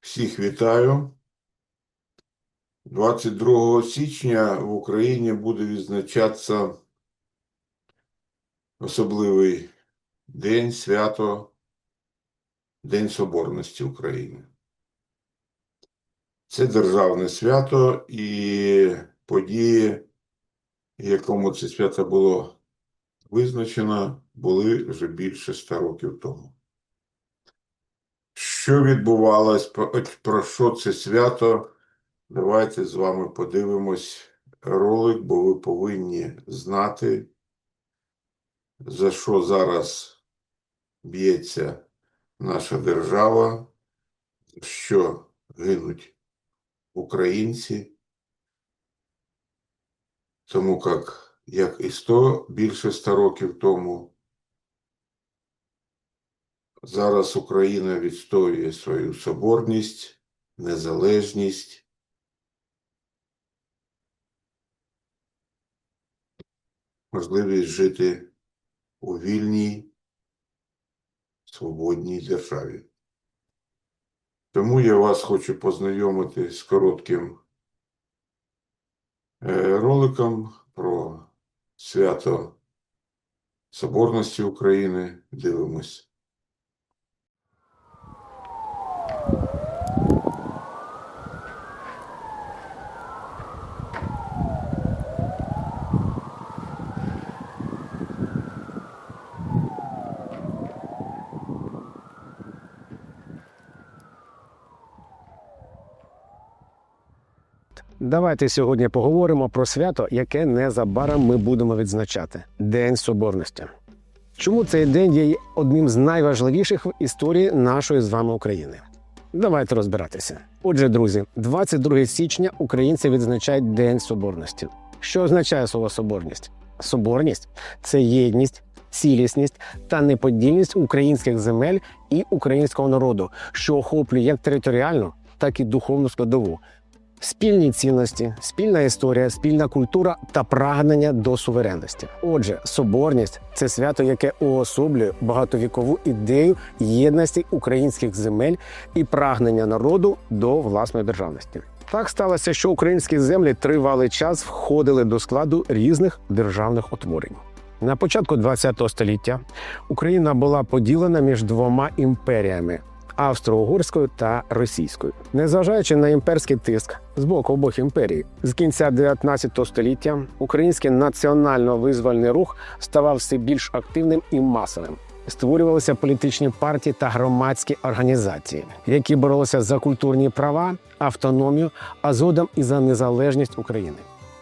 Всіх вітаю. 22 січня в Україні буде відзначатися особливий день, свято, День Соборності України. Це державне свято і події, якому це свято було визначено, були вже більше ста років тому. Що відбувалось, про, що це свято? Давайте з вами подивимось ролик, бо ви повинні знати, за що зараз б'ється наша держава, за що гинуть українці. Тому як, як і 100, більше 100 років тому, Зараз Україна відстоює свою соборність, незалежність. Можливість жити у вільній, свободній державі. Тому я вас хочу познайомити з коротким е, роликом про свято Соборності України. Дивимось. Давайте сьогодні поговоримо про свято, яке незабаром ми будемо відзначати День Соборності. Чому цей день є одним з найважливіших в історії нашої з вами України? Давайте розбиратися. Отже, друзі, 22 січня українці відзначають День Соборності. Що означає слово соборність? Соборність це єдність, цілісність та неподільність українських земель і українського народу, що охоплює як територіальну, так і духовну складову спільні цінності, спільна історія, спільна культура та прагнення до суверенності. Отже, соборність це свято, яке уособлює багатовікову ідею єдності українських земель і прагнення народу до власної державності. Так сталося, що українські землі тривалий час входили до складу різних державних утворень. На початку ХХ століття Україна була поділена між двома імперіями австро-угорською та російською. Незважаючи на імперський тиск з боку обох імперій, з кінця 19 століття український національно-визвольний рух ставав все більш активним і масовим. Створювалися політичні партії та громадські організації, які боролися за культурні права, автономію, а згодом і за незалежність України.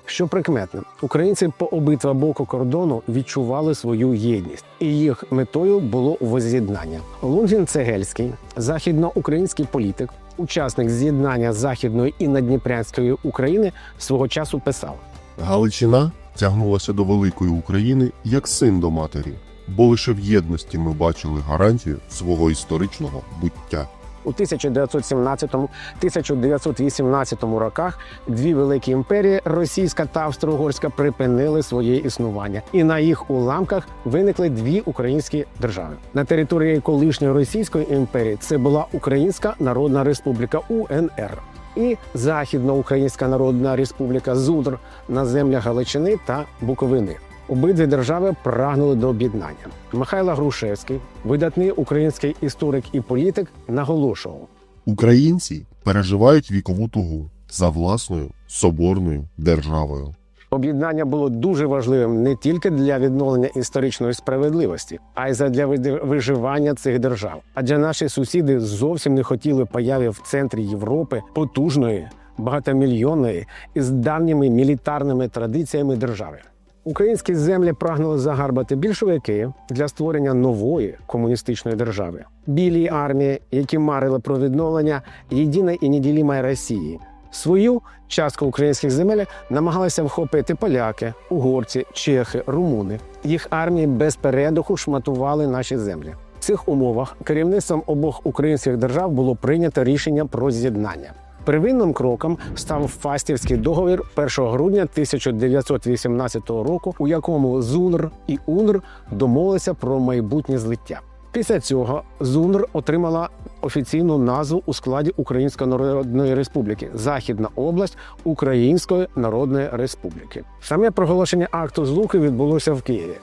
Що прикметно, українці по обидва боку кордону відчували свою єдність, і їх метою було воз'єднання. Лунгін Цегельський, західноукраїнський політик, учасник з'єднання західної і надніпрянської України, свого часу писав: Галичина тягнулася до великої України як син до матері, бо лише в єдності ми бачили гарантію свого історичного буття. У 1917-1918 роках дві великі імперії Російська та Австро-Угорська припинили своє існування, і на їх уламках виникли дві українські держави. На території колишньої Російської імперії це була Українська Народна Республіка УНР. І Західноукраїнська Народна Республіка ЗУДР на землях Галичини та Буковини. Обидві держави прагнули до об'єднання. Михайло Грушевський, видатний український історик і політик, наголошував: Українці переживають вікову тугу за власною соборною державою. об'єднання було дуже важливим не тільки для відновлення історичної справедливості, а й задля виживання цих держав. Адже наші сусіди зовсім не хотіли появи в центрі Європи потужної, багатомільйонної і з давніми мілітарними традиціями держави. Українські землі прагнули загарбати більшовики для створення нової комуністичної держави. Білі армії, які марили про відновлення єдиної і неділімої Росії. Свою частку українських земель намагалися вхопити поляки, угорці, чехи, румуни. Їх армії без передуху шматували наші землі. В цих умовах керівництвом обох українських держав було прийнято рішення про з'єднання. Первинним кроком став Фастівський договір 1 грудня 1918 року, у якому ЗУНР і УНР домовилися про майбутнє злиття. Після цього ЗУНР отримала офіційну назву у складі Української Народної Республіки Західна область Української Народної Республіки. Саме проголошення акту злуки відбулося в Києві.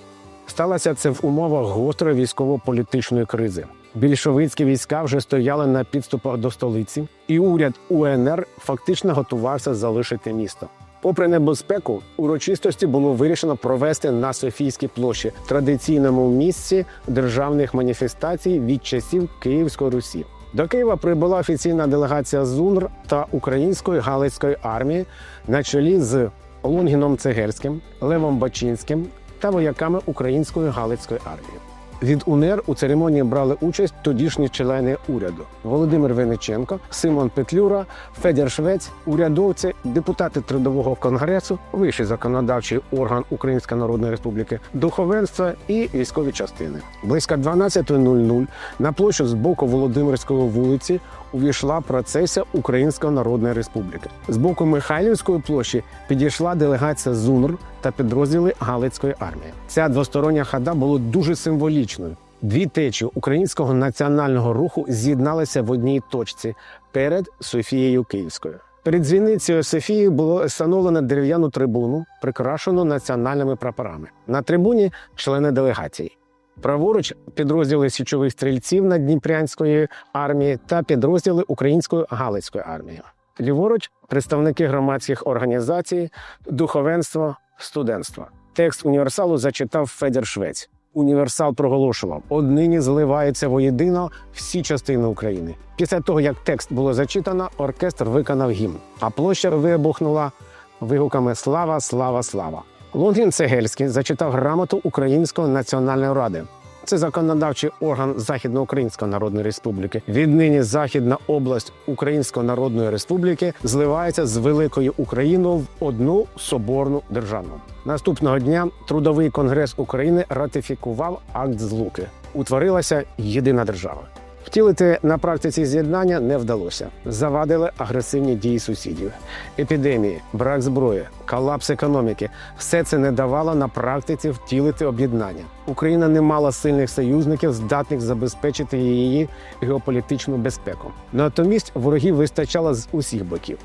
Сталося це в умовах гострої військово-політичної кризи. Більшовицькі війська вже стояли на підступах до столиці, і уряд УНР фактично готувався залишити місто. Попри небезпеку, урочистості було вирішено провести на Софійській площі традиційному місці державних маніфестацій від часів Київської Русі. До Києва прибула офіційна делегація ЗУНР та Української Галицької армії на чолі з Лонгіном Цегерським, Левом Бачинським та вояками Української Галицької армії. Від УНР у церемонії брали участь тодішні члени уряду Володимир Вениченко, Симон Петлюра, Федір Швець, урядовці, депутати трудового конгресу, вищий законодавчий орган Української Народної Республіки, духовенство і військові частини. Близько 12.00 на площу з боку Володимирської вулиці увійшла процесія Української Народної Республіки. З боку Михайлівської площі підійшла делегація ЗУНР та підрозділи Галицької армії. Ця двостороння хода була дуже символічною. Дві течії українського національного руху з'єдналися в одній точці перед Софією Київською. Перед дзвіницею Софії було встановлено дерев'яну трибуну, прикрашену національними прапорами. На трибуні члени делегації. Праворуч підрозділи січових стрільців Надніпрянської армії та підрозділи Української Галицької армії. Ліворуч представники громадських організацій, духовенство, студентство. Текст універсалу зачитав Федір Швець. Універсал проголошував: однині зливаються воєдино всі частини України. Після того, як текст було зачитано, оркестр виконав гімн, а площа вибухнула вигуками Слава, слава, слава. Лонгін Цегельський зачитав грамоту Української національної ради. Це законодавчий орган Західноукраїнської Народної Республіки. Віднині Західна область Української Народної Республіки зливається з великою Україною в одну соборну державу. Наступного дня Трудовий конгрес України ратифікував акт злуки. Утворилася єдина держава. Втілити на практиці з'єднання не вдалося. Завадили агресивні дії сусідів, епідемії, брак зброї, колапс економіки. Все це не давало на практиці втілити об'єднання. Україна не мала сильних союзників, здатних забезпечити її геополітичну безпеку. Натомість ворогів вистачало з усіх боків.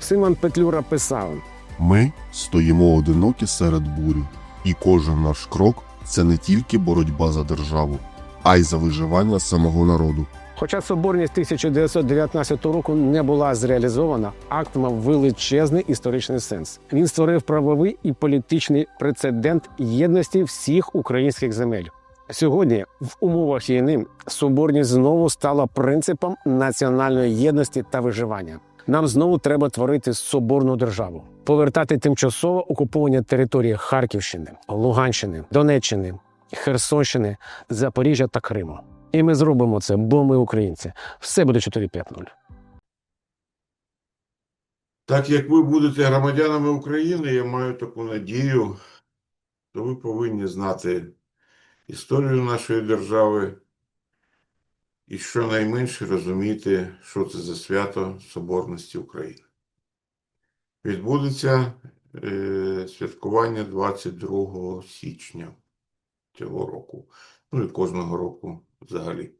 Симон Петлюра писав: Ми стоїмо одинокі серед бурі, і кожен наш крок це не тільки боротьба за державу, а й за виживання самого народу. Хоча соборність 1919 року не була зреалізована, акт мав величезний історичний сенс. Він створив правовий і політичний прецедент єдності всіх українських земель. Сьогодні, в умовах війни, соборність знову стала принципом національної єдності та виживання. Нам знову треба творити соборну державу, повертати тимчасово окуповані території Харківщини, Луганщини, Донеччини, Херсонщини, Запоріжжя та Криму. І ми зробимо це, бо ми українці. Все буде 4-5-0. Так як ви будете громадянами України, я маю таку надію, то ви повинні знати історію нашої держави і щонайменше розуміти, що це за свято Соборності України. Відбудеться е, святкування 22 січня цього року, ну і кожного року взагалі.